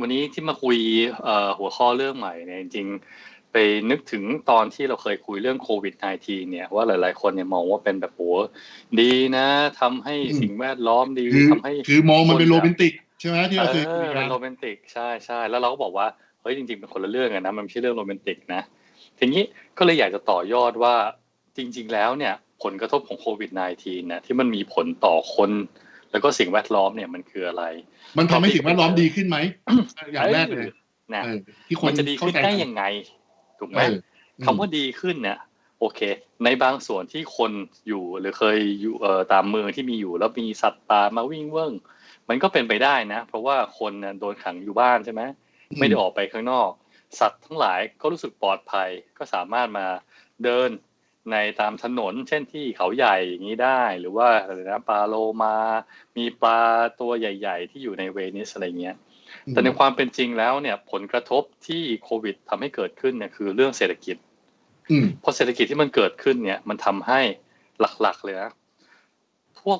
วันนี้ที่มาคุยเอ่อหัวข้อเรื่องใหม่เนี่ยจริงๆไปนึกถึงตอนที่เราเคยคุยเรื่องโควิด -19 เนี่ยว่าหลาย ๆ คนเนี่ยมองว่าเป็นแบบโหดีนะทำให้อืมสิ่งแวดล้อมดีคือทำให้คือมองมันเป็นคนโรแบบแมนติกใช่ไหมที่เราเคยเอคุยอกัเป็นนโรแมนติกใช่ใช่แล้วเราก็บอกว่าเฮ้ยจริง ๆ เป็นคนละเรื่องกันนะมันไม่ใช่เรื่องโรแมนติกนะทีนี้ก็เลยอยากจะต่อยอดว่าจริง ๆ แล้วเนี่ย ผลกระทบของโควิด -19 นะที่มันมีผลต่อคน แล้วก็สิ่งแวดล้อมเนี่ยมันคืออะไร มันทำให้สิ่งแวดล้อมดีขึ้นไหมอย่างแรกเลยนะเออที่คนมันจะดีเข้าขึ้นใจได้ยังไงถูกไหมเออคำว่าดีขึ้นเนี่ยโอเค ในบางส่วนที่คนอยู่หรือเคยอยู่เอ่อตามเมืองที่มีอยู่ แล้วมีสัตว์ป่ามาวิ่งเวิ่งมันก็เป็นไปได้นะ เพราะว่าคนน่ะโดนขังอยู่บ้านใช่ไหมไม่ได้ออกไปข้างนอก สัตว์ทั้งหลายก็รู้สึกปลอดภัยก็สามารถมาเดิน ในตามถนน เช่นที่เขาใหญ่อย่างนี้ได้ หรือว่าอะไรนะปลาโลมา มีปลาตัวใหญ่ ๆ ที่อยู่ในเวนิสอะไรเงี้ย แต่ในความเป็นจริงแล้วเนี่ยผลกระทบที่โควิดทำให้เกิดขึ้นเนี่ยคือเรื่องเศรษฐกิจอืมเพราะเศรษฐกิจที่มันเกิดขึ้นเนี่ย มันทำให้หลักๆเลยนะพวก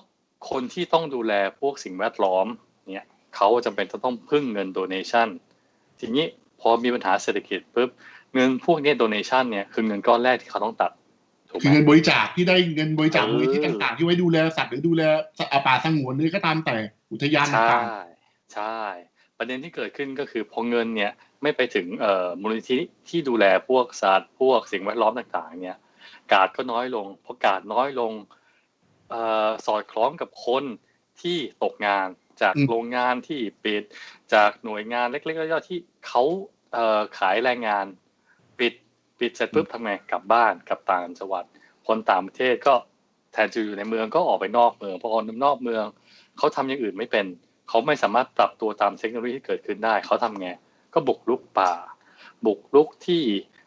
คนที่ต้องดูแลพวกสิ่งแวดล้อมเนี่ยเขาจำเป็นจะต้องพึ่งเงินโดเนชันทีนี้พอมีปัญหาเศรษฐกิจปุ๊บเงินพวกนี้โดเนชันเนี่ยคือเงินก้อนแรกที่เขาต้องตัดถูกไห คือมเงินบริจาคที่ได้เงินบริจาคเออมูลนิธิต่าง ๆ ที่ไว้ดูแลสัตว์หรือดูแลสัตว์ป่าสงวนหรือก็ตามแต่อุทยานใช่ต่างใช่ ประเด็นที่เกิดขึ้นก็คือพอเงินเนี่ยไม่ไปถึงเอ่อมูลนิธิที่ดูแลพวกสัตว์พวกสิ่งแวดล้อมต่างๆ เนี่ย การดก็น้อยลงพอการดน้อยลงเอ่อสอดคล้องกับคนที่ตกงานจากโรงงานที่ปิดจากหน่วยงานเล็กๆย่อยๆที่เขาเอ่อขายแรงงาน ปิดปิดเสร็จปุ๊บทำไงกลับบ้านกลับต่างจังหวัด คนต่างประเทศก็แทนจะอยู่ในเมืองก็ออกไปนอกเมืองพอคนนอกเมืองเขาทำอย่างอื่นไม่เป็น เขาไม่สามารถปรับตัวตามเทคโนโลยีที่เกิดขึ้นได้ เขาทำไงก็บุกรุกป่า บุกรุกที่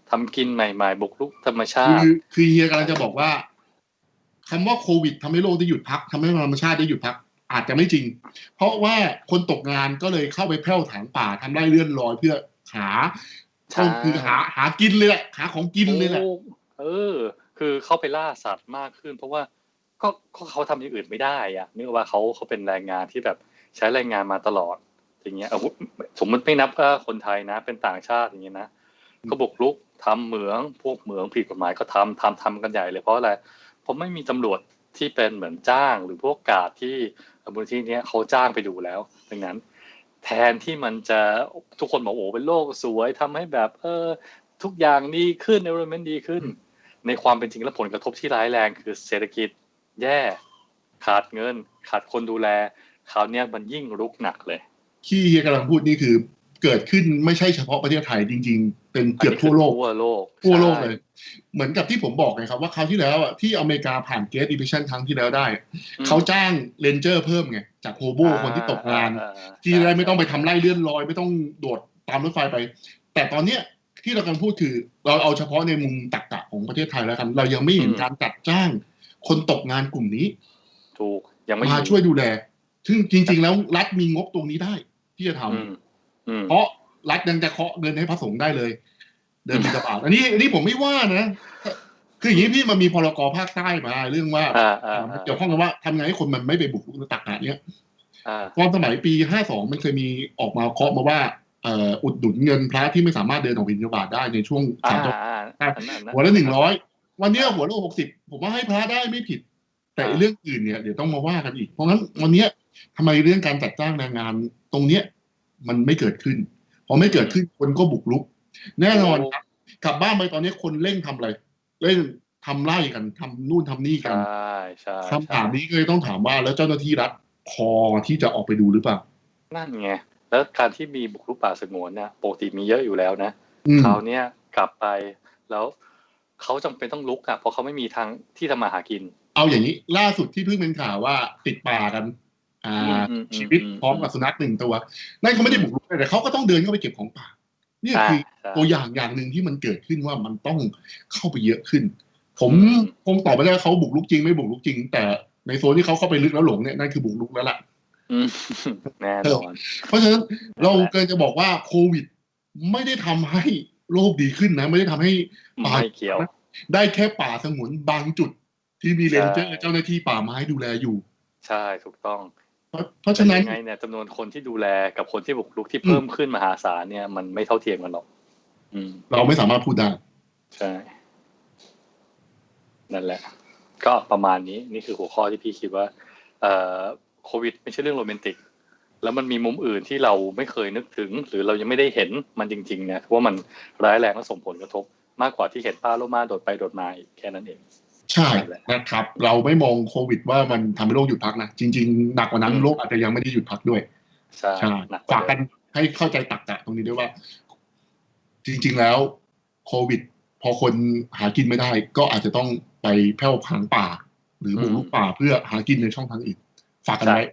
ทำกินใหม่ๆ บุกรุกธรรมชาๆคืติอคือเฮียกำลังจะบอกว่าคำว่าโควิดทำให้โลกได้หยุดพักทำให้ธรรมชาติได้หยุดพัก อาจจะไม่จริง เพราะว่าคนตกงานก็เลยเข้าไปแพร่วถางป่าทำไร่เลื่อนลอยเพื่อหาใช่ ก็คือหาหากินเลยแหละหาของกินเลยแหละถูกเออ คือเข้าไปล่าสัตว์มากขึ้น เพราะว่าก็ก็เขาทำอย่างอื่นไม่ได้อะนึกว่าเขาเขาเป็นแรงงานที่แบบใช้แรงงานมาตลอดอย่างเงี้ยเอาสมมติไม่นับว่าคนไทยนะ เป็นต่างชาติอย่างเงี้ยนะก็บุกรุกทำเหมืองพวกเหมืองผิดกฎหมายก็ทำทำทำกันใหญ่เลยเพราะอะไรเพราะไม่มีตำรวจที่เป็นเหมือนจ้างหรือพวกกาดที่มูลที่เนี้ยเขาจ้างไปดูแล้ว ดังนั้น แทนที่มันจะทุกคนบอกโอ้เป็นโลกสวยทำให้แบบ เออ ทุกอย่างดีขึ้น environment ดีขึ้น ในความเป็นจริงแล้วผลกระทบที่ร้ายแรงคือเศรษฐกิจแย่ ขาดเงิน ขาดคนดูแลคราวเนี้ยมันยิ่งรุกหนักเลย ที่เฮียกำลังพูดนี่คือ เกิดขึ้นไม่ใช่เฉพาะประเทศไทยจริง ๆ เป็นเกือบทั่วโลกทั่วโลกทั่วโลกเลยใช่เหมือนกับที่ผมบอกไงครับ ว่าคราวที่แล้วอะที่อเมริกาผ่านเกตดิพิชันครั้งที่แล้วได้อืมเขาจ้างเรนเจอร์เพิ่มไง จากโฮโบคนที่ตกงานอ่อ่ที่ได้ไม่ต้องไปทำไร่เลื่อนลอย ไม่ต้องโดดตามรถไฟไป แต่ตอนเนี้ยที่เรากำลังพูดคือ เราเอาเฉพาะในมุมตรรกะของประเทศไทยแล้วกัน เรายังไม่เห็นการจัดจ้าง คนตกงานกลุ่มนี้ ถูกยังไม่มาช่วยดูแลซึ่งจริง ๆ แล้วรัฐมีงบตรงนี้ได้ ที่จะทำอืมอืม เพราะรัฐยังจะเคาะเงินให้พระสงฆ์ได้เลย เดินบิณฑบาตอันนี้อันนี้ผมไม่ว่านะคืออย่างนี้พี่มันมีพรกภาคใต้มาเรื่องว่าอ่าอ่ามันเกี่ยวข้องกับว่าทำไงให้คนมันไม่ไปบุกรุกตักกะเนี้ยอ่าตอนสมัยปีห้าสองมันเคยมีออกมาเคาะมาว่าเอ่ออุดหนุนเงินพระที่ไม่สามารถเดินออกบิณฑบาตได้ในช่วงอ่าสามจังหวัดอ่าครับอันนั้นอัหัวละหนึ่งร้อยวันเนี้ยหัวละหกสิบผมว่าให้พระได้ไม่ผิด แต่ไอ้เรื่องอื่นเนี่ยเดี๋ยวต้องมาว่ากันอีก เพราะงั้นวันเนี้ยทำไมเรื่องการจัดจ้างแรงงานตรงเนี้ย มันไม่เกิดขึ้น พอไม่เกิดขึ้นคนก็บุกรุก แน่นอนครับกลับบ้านไปตอนนี้คนเร่งทำอะไรเร่งทำไร่กันทำนู่นทำนี่ใชกัน่ใช่คำถามนี้ก็เลยต้องถามว่าแล้วเจ้าหน้าที่รัฐพอที่จะออกไปดูหรือเปล่า นั่นไงแล้วการที่มีบุกรุกป่าสงวนเนี่ยปกติมีเยอะอยู่แล้วนะอืมคราวเนี้ยกลับไปแล้วเขาจำเป็นต้องลุกอะเพราะเขาไม่มีทางที่ทำมาหากิน เอาอย่างนี้ ล่าสุดที่เพิ่งเป็นข่าวว่าติดป่ากันอ่าอืมอืม ชีวิตอืมพร้อมกับสุนัขหนึ่งตัวนั่นเขาไม่ได้บุกรุกแต่เขาก็ต้องเดินเข้าไปเก็บของป่าเนี่ยใช่คือใช่ตัวอย่างอย่างหนึ่งที่มันเกิดขึ้นว่ามันต้องเข้าไปเยอะขึ้น ผมอืมคงตอบไม่ได้ว่าเขาบุกรุกจริงไม่บุกรุกจริง แต่ในโซนที่เขาเข้าไปลึกแล้วหลงเนี่ยนั่นคือบุกรุกแล้วล่ะอืมแน่นอนเพราะฉะนั้นเรานั่นแหละเกินจะบอกว่าโควิด ไม่ได้ทำให้โลกดีขึ้นนะ ไม่ได้ทำให้ป่าไม่เกี่ยว ได้แค่ป่าสงวนบางจุดที่มีเรนเจอร์ใช่เจ้าหน้าที่ป่าไม้ดูแลอยู่ ใช่ถูกต้อง เพราะเพราะฉะนั้นยังไงเนี่ยจำนวนคนที่ดูแลกับคนที่บุกรุกที่เพิ่มขึ้นมหาศาลเนี่ยมันไม่เท่าเทียมกันหรอกอืมเราไม่สามารถพูดได้ ใช่ นั่นแหละ ก็ประมาณนี้นี่คือหัวข้อที่พี่คิดว่า เอ่อโควิด ไม่ใช่เรื่องโรแมนติก แล้วมันมีมุมอื่นที่เราไม่เคยนึกถึง หรือเรายังไม่ได้เห็นมันจริงๆเนี่ยว่ามันร้ายแรงและส่งผลกระทบ มากกว่าที่เห็นป้าโลมาโดดไปโดดมาอีกแค่นั้นเอง ใช่นะครับ เราไม่มองโควิดว่ามันทำให้โลกหยุดพักนะ จริง ๆ หนักกว่านั้นอืมโลกอาจจะยังไม่ได้หยุดพักด้วยใช่ใช่หนักฝากกันให้เข้าใจตักกะตรงนี้ด้วยว่า จริง ๆ แล้วโควิด พอคนหากินไม่ได้ ก็อาจจะต้องไปแผ่วผางป่า หรือบุกรุกป่าเพื่อหากินในช่องทางอื่น ฝากกันไว้